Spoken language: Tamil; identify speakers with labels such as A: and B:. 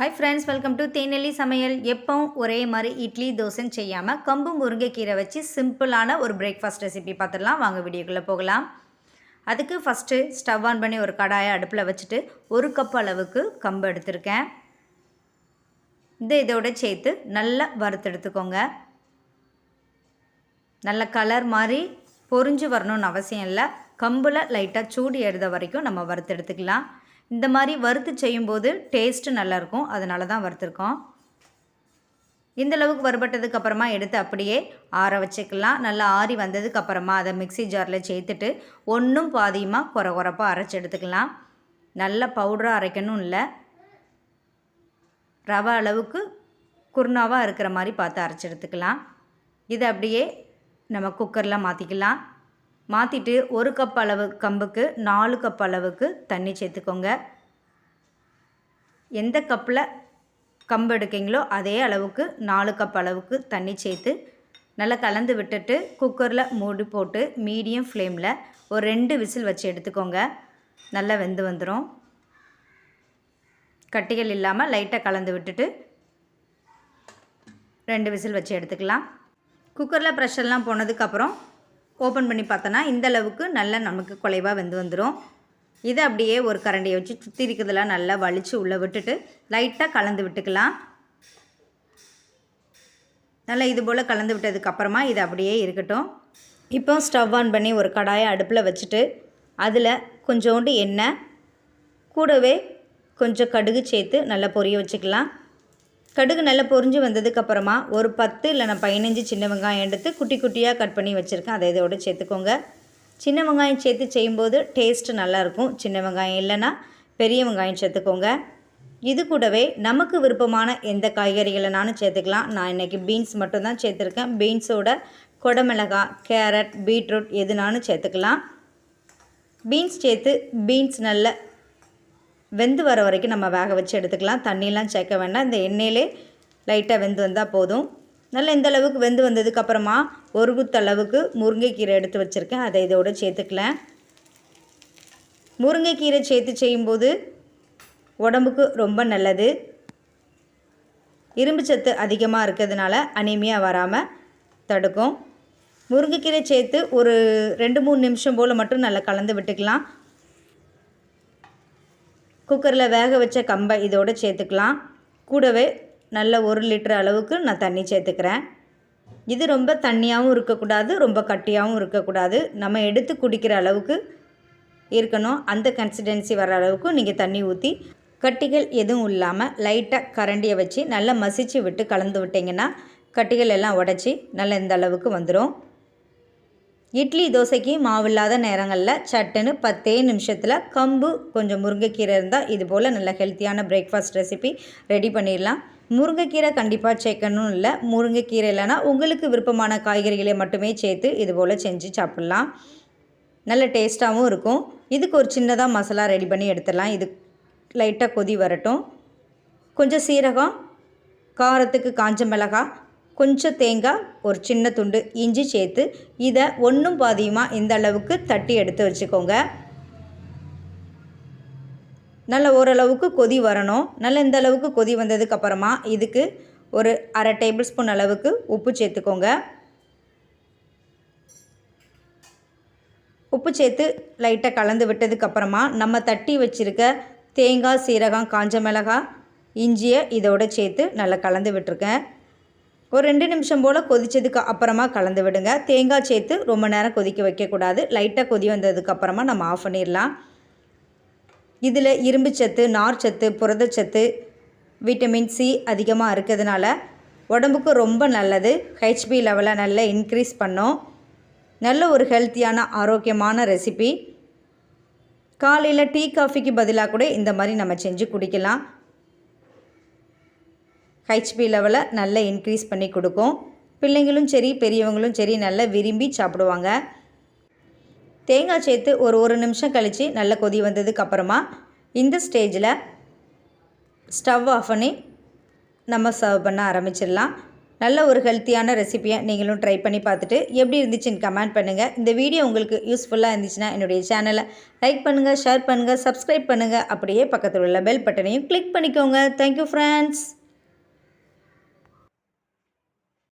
A: ஹாய் ஃப்ரெண்ட்ஸ் வெல்கம் டு தேனெல்லி சமையல். எப்பவும் ஒரே மாதிரி இட்லி தோசைன்னு செய்யாமல் கம்பு முருங்கைக்கீரை வச்சு சிம்பிளான ஒரு பிரேக்ஃபாஸ்ட் ரெசிபி பார்த்துடலாம். வாங்க வீடியோக்குள்ளே போகலாம். அதுக்கு ஃபஸ்ட்டு ஸ்டவ் ஆன் பண்ணி ஒரு கடாயை அடுப்பில் வச்சுட்டு ஒரு கப் அளவுக்கு கம்பு எடுத்திருக்கேன். இந்த இதோட சேர்த்து நல்லா வறுத்தெடுத்துக்கோங்க நல்ல கலர் மாதிரி பொரிஞ்சு வரணும்னு அவசியம் இல்லை. கம்பில் லைட்டாக சூடு ஏறுத வரைக்கும் நம்ம வறுத்தெடுத்துக்கலாம் இந்த மாதிரி வறுத்து செய்யும்போது டேஸ்ட்டு நல்லாயிருக்கும். அதனால தான் வறுத்துருக்கோம். இந்த அளவுக்கு வறுபட்டதுக்கு அப்புறமா எடுத்து அப்படியே ஆற வச்சுக்கலாம். நல்லா ஆறி வந்ததுக்கு அப்புறமா அதை மிக்ஸி ஜாரில் சேர்த்துட்டு ஒன்றும் பாதியமாக குறை குறைப்பாக அரைச்சி எடுத்துக்கலாம். நல்ல பவுடராக அரைக்கணும் இல்லை. ரவை அளவுக்கு குருணாவாக இருக்கிற மாதிரி பார்த்து அரைச்சி எடுத்துக்கலாம். இதை அப்படியே நம்ம குக்கரில் மாற்றிக்கலாம் மாற்றிட்டு ஒரு கப் அளவு கம்புக்கு நாலு கப் அளவுக்கு தண்ணி சேர்த்துக்கோங்க. எந்த கப்பில் கம்பு எடுக்கீங்களோ அதே அளவுக்கு நாலு கப் அளவுக்கு தண்ணி சேர்த்து நல்லா கலந்து விட்டுட்டு குக்கரில் மூடி போட்டு மீடியம் ஃப்ளேமில் ஒரு ரெண்டு விசில் வச்சு எடுத்துக்கோங்க. நல்லா வெந்து வந்துடும் கட்டிகள் இல்லாமல் லைட்டாக கலந்து விட்டுட்டு ரெண்டு விசில் வச்சு எடுத்துக்கலாம். குக்கரில் ப்ரெஷர்லாம் போனதுக்கப்புறம் ஓப்பன் பண்ணி பார்த்தோன்னா இந்த அளவுக்கு நல்லா நமக்கு குலைவாக வெந்து வந்துடும் இதை அப்படியே ஒரு கரண்டியை வச்சு சுற்றி இருக்கிறதெல்லாம் நல்லா வலித்து உள்ளே விட்டுட்டு லைட்டாக கலந்து விட்டுக்கலாம். நல்லா இது போல் கலந்து விட்டதுக்கப்புறமா இது அப்படியே இருக்கட்டும். இப்போ ஸ்டவ் ஆன் பண்ணி ஒரு கடாயை அடுப்பில் வச்சுட்டு அதில் கொஞ்சோண்டு எண்ணெய் கூடவே கொஞ்சம் கடுகு சேர்த்து நல்லா பொரிய வச்சுக்கலாம். கடுகு நல்லா பொரிஞ்சு வந்ததுக்கப்புறமா ஒரு பத்து இல்லைனா பதினஞ்சு சின்ன வெங்காயம் எடுத்து குட்டி குட்டியாக கட் பண்ணி வச்சுருக்கேன். அதை இதோட சேர்த்துக்கோங்க. சின்ன வெங்காயம் சேர்த்து செய்யும்போது டேஸ்ட்டு நல்லாயிருக்கும் சின்ன வெங்காயம் இல்லைன்னா பெரிய வெங்காயம் சேர்த்துக்கோங்க. இது கூடவே நமக்கு விருப்பமான எந்த காய்கறிகளைனாலும் சேர்த்துக்கலாம். நான் இன்றைக்கி பீன்ஸ் மட்டும்தான் சேர்த்துருக்கேன். பீன்ஸோட கொடமிளகா கேரட் பீட்ரூட் எதுனாலும் சேர்த்துக்கலாம். பீன்ஸ் சேர்த்து பீன்ஸ் நல்ல வெந்து வர வரைக்கும் நம்ம வேக வச்சு எடுத்துக்கலாம். தண்ணியெலாம் சேர்க்க வேண்டாம். இந்த எண்ணெயிலே லைட்டாக வெந்து வந்தால் போதும். நல்லா இந்த அளவுக்கு வெந்து வந்ததுக்கப்புறமா ஒரு குத்து அளவுக்கு முருங்கைக்கீரை எடுத்து வச்சுருக்கேன். அதை இதோடு சேர்த்துக்கலாம். முருங்கைக்கீரை சேர்த்து செய்யும்போது உடம்புக்கு ரொம்ப நல்லது. இரும்பு சத்து அதிகமாக இருக்கிறதுனால அனிமியாக வராமல் தடுக்கும். முருங்கைக்கீரை சேர்த்து ஒரு ரெண்டு மூணு நிமிஷம் போல் மட்டும் நல்லா கலந்து விட்டுக்கலாம். குக்கரில் வேக வச்ச கம்பை இதோடு சேர்த்துக்கலாம். கூடவே நல்ல ஒரு லிட்டர் அளவுக்கு நான் தண்ணி சேர்த்துக்கிறேன். இது ரொம்ப தண்ணியாகவும் இருக்கக்கூடாது ரொம்ப கட்டியாகவும் இருக்கக்கூடாது. நம்ம எடுத்து குடிக்கிற அளவுக்கு இருக்கணும். அந்த கன்சிஸ்டன்சி வர அளவுக்கு நீங்கள் தண்ணி ஊற்றி கட்டிகள் எதுவும் இல்லாமல் லைட்டாக கரண்டியை வச்சு நல்லா மசிச்சு விட்டு கலந்து விட்டிங்கன்னா கட்டிகள் எல்லாம் உடச்சி நல்லா இந்த அளவுக்கு வந்துடும் இட்லி தோசைக்கு மாவில்லாத நேரங்களில் சட்டுன்னு பத்தே நிமிஷத்தில் கம்பு கொஞ்சம் முருங்கைக்கீரை இருந்தால் இது போல் நல்ல ஹெல்த்தியான பிரேக்ஃபாஸ்ட் ரெசிபி ரெடி பண்ணிடலாம். முருங்கைக்கீரை கண்டிப்பாக சேர்க்கணும் இல்லை. முருங்கைக்கீரை இல்லைன்னா உங்களுக்கு விருப்பமான காய்கறிகளை மட்டுமே சேர்த்து இது போல் செஞ்சு சாப்பிட்லாம். நல்ல டேஸ்ட்டாகவும் இருக்கும். இதுக்கு ஒரு சின்னதாக மசாலா ரெடி பண்ணி எடுத்துடலாம். இது லைட்டாக கொதி வரட்டும். கொஞ்சம் சீரகம் காரத்துக்கு காஞ்ச மிளகாய் கொஞ்சம் தேங்காய் ஒரு சின்ன துண்டு இஞ்சி சேர்த்து இதை ஒன்றும் பாதியுமாக இந்த அளவுக்கு தட்டி எடுத்து வச்சுக்கோங்க. நல்ல ஓரளவுக்கு கொதி வரணும். நல்ல இந்த அளவுக்கு கொதி வந்ததுக்கப்புறமா இதுக்கு ஒரு அரை டேபிள் ஸ்பூன் அளவுக்கு உப்பு சேர்த்துக்கோங்க. உப்பு சேர்த்து லைட்டாக கலந்து விட்டதுக்கப்புறமா நம்ம தட்டி வச்சுருக்க தேங்காய் சீரகம் காஞ்ச மிளகாய் இஞ்சியை இதோட சேர்த்து நல்லா கலந்து விட்டுருக்கேன். ஒரு ரெண்டு நிமிஷம் போல் கொதித்ததுக்கு அப்புறமா கலந்து விடுங்க. தேங்காய் சேர்த்து ரொம்ப நேரம் கொதிக்க வைக்கக்கூடாது. லைட்டாக கொதி வந்ததுக்கப்புறமா நம்ம ஆஃப் பண்ணிடலாம். இதில் இரும்பு சத்து நார் சத்து புரதச்சத்து விட்டமின் சி அதிகமாக இருக்கிறதுனால உடம்புக்கு ரொம்ப நல்லது. ஹெச்பி லெவலை நல்லா இன்க்ரீஸ் பண்ணோம். நல்ல ஒரு ஹெல்த்தியான ஆரோக்கியமான ரெசிபி காலையில் டீ காஃபிக்கு பதிலாக கூட இந்த மாதிரி நம்ம செஞ்சு குடிக்கலாம். ஹெச்பி லெவலை நல்லா இன்க்ரீஸ் பண்ணி கொடுக்கும். பிள்ளைங்களும் சரி பெரியவங்களும் சரி நல்லா விரும்பி சாப்பிடுவாங்க. தேங்காய் சேர்த்து ஒரு ஒரு நிமிஷம் கழித்து நல்லா கொதி வந்ததுக்கப்புறமா இந்த ஸ்டேஜில் ஸ்டவ் ஆஃப் பண்ணி நம்ம சர்வ் பண்ண ஆரம்பிச்சிடலாம். நல்ல ஒரு ஹெல்த்தியான ரெசிபியை நீங்களும் ட்ரை பண்ணி பார்த்துட்டு எப்படி இருந்துச்சுன்னு கமெண்ட் பண்ணுங்கள் இந்த வீடியோ உங்களுக்கு யூஸ்ஃபுல்லாக இருந்துச்சுன்னா என்னுடைய சேனலை லைக் பண்ணுங்கள் ஷேர் பண்ணுங்கள் சப்ஸ்கிரைப் பண்ணுங்கள் அப்படியே பக்கத்தில் உள்ள பெல் பட்டனையும் கிளிக் பண்ணிக்கோங்க. Thank you friends